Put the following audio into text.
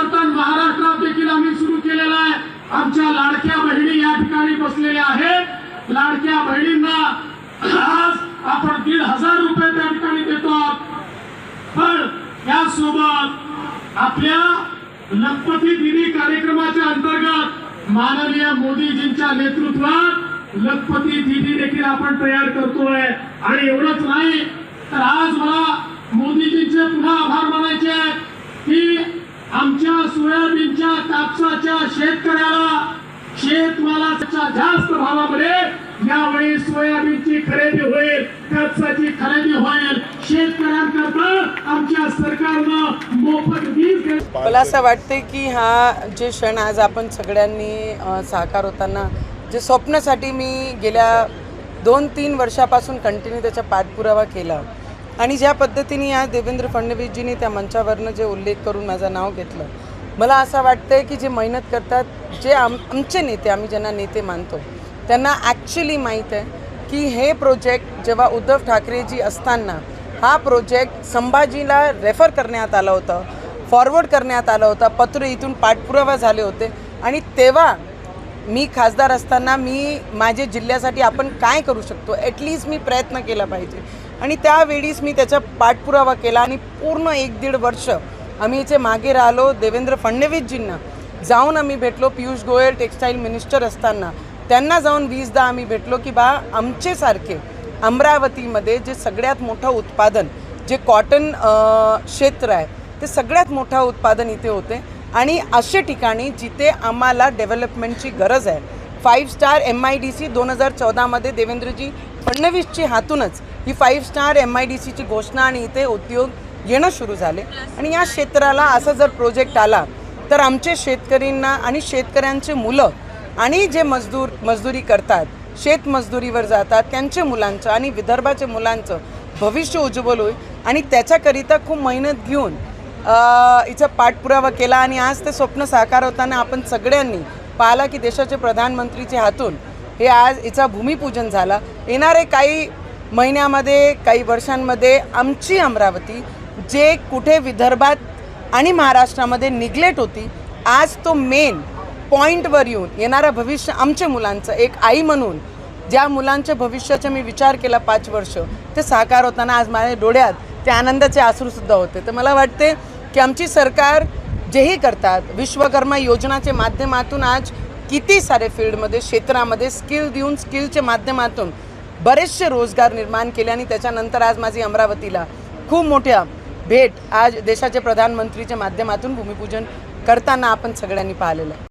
परिवर्तन महाराष्ट्रात देखील आम्ही सुरू केलेलं आहे. आमच्या लाडक्या बहिणी या ठिकाणी बसलेल्या आहेत. लाडक्या बहिणींना आज आपण दीड हजार रुपये त्या ठिकाणी देतो पण यासोबत आपल्या लखपती दिनी कार्यक्रमाच्या अंतर्गत माननीय मोदीजींच्या नेतृत्वात लखपती दिनी देखील आपण तयार करतोय. आणि एवढंच नाही तर आज मला मोदीजींचे पुन्हा आभार मानायचे आहेत की आमच्या सोयाबीनच्या कापसाच्या शेतकऱ्याला शेतमालाच्या जास्त भावामध्ये यावेळी सोयाबीनची खरेदी होईल कापसाची खरेदी होईल. शेतकऱ्यांकरता आमच्या सरकारनं मोफत वीज मला असं वाटते की हा जे क्षण आज आपण सगळ्यांनी साकार होताना जे स्वप्नासाठी मी गेल्या दोन तीन वर्षापासून कंटिन्यू त्याचा पाठपुरावा केला. आणि ज्या पद्धतीने आज देवेंद्र फडणवीसजींनी त्या मंचावरनं जे उल्लेख करून माझं नाव घेतलं मला असं वाटतं की जे मेहनत करतात जे आम आमचे नेते आम्ही ज्यांना नेते मानतो त्यांना ॲक्च्युली माहीत आहे की हे प्रोजेक्ट जेव्हा उद्धव ठाकरेजी असताना हा प्रोजेक्ट संभाजीला रेफर करण्यात आला होता फॉरवर्ड करण्यात आला होता पत्र इथून पाठपुरावा झाले होते आणि तेव्हा मी खासदार असताना मी माझे जिल्ह्यासाठी आपण काय करू शकतो ॲटलिस्ट मी प्रयत्न केला पाहिजे. आणि त्यावेळीच मी त्याचा पाठपुरावा केला आणि पूर्ण एक दीड वर्ष आम्ही इथे मागे राहिलो देवेंद्र फडणवीसजींना. जाऊन आम्ही भेटलो पियुष गोयल टेक्स्टाईल मिनिस्टर असताना. त्यांना जाऊन वीसदा आम्ही भेटलो की बा आमचेसारखे अमरावतीमध्ये जे सगळ्यात मोठं उत्पादन जे कॉटन क्षेत्र आहे ते सगळ्यात मोठं उत्पादन इथे होते. आणि असे ठिकाणी जिथे आम्हाला डेव्हलपमेंटची गरज आहे five star M I D C दोन हजार चौदामध्ये देवेंद्रजी फडणवीसची हातूनच ही five star M I D सीची घोषणा आणि इथे उद्योग येणं सुरू झाले. आणि या क्षेत्राला असा जर प्रोजेक्ट आला तर आमचे शेतकऱ्यांना आणि शेतकऱ्यांचे मुलं आणि जे मजदूर मजदुरी करतात शेतमजदुरीवर जातात त्यांच्या मुलांचं आणि विदर्भाच्या मुलांचं भविष्य उज्ज्वल होईल. आणि त्याच्याकरिता खूप मेहनत घेऊन हिचा पाठपुरावा केला. आणि आज ते स्वप्न साकार होताना आपण सगळ्यांनी पाहिला की देशाचे प्रधानमंत्रीच्या हातून हे आज हिचा भूमिपूजन झाला. येणारे काही महिन्यामध्ये काही वर्षांमध्ये आमची अमरावती जे कुठे विदर्भात आणि महाराष्ट्रामध्ये निग्लेट होती आज तो मेन पॉईंटवर येऊन येणारं भविष्य आमच्या मुलांचं एक आई म्हणून ज्या मुलांच्या भविष्याचा मी विचार केला पाच वर्ष ते साकार होताना आज माझ्या डोळ्यात ते आनंदाचे आसरूसुद्धा होते. तर मला वाटते की आमची सरकार जेही करतात विश्वकर्मा योजनाच्या माध्यमातून आज किती सारे फील्डमध्ये क्षेत्रामध्ये स्किल देऊन स्किलच्या माध्यमातून बरेचसे रोजगार निर्माण केले आणि त्याच्यानंतर आज माझी अमरावतीला खूप मोठ्या भेट आज देशाचे प्रधानमंत्रीच्या माध्यमातून भूमिपूजन करताना आपण सगळ्यांनी पाहिलेलं आहे.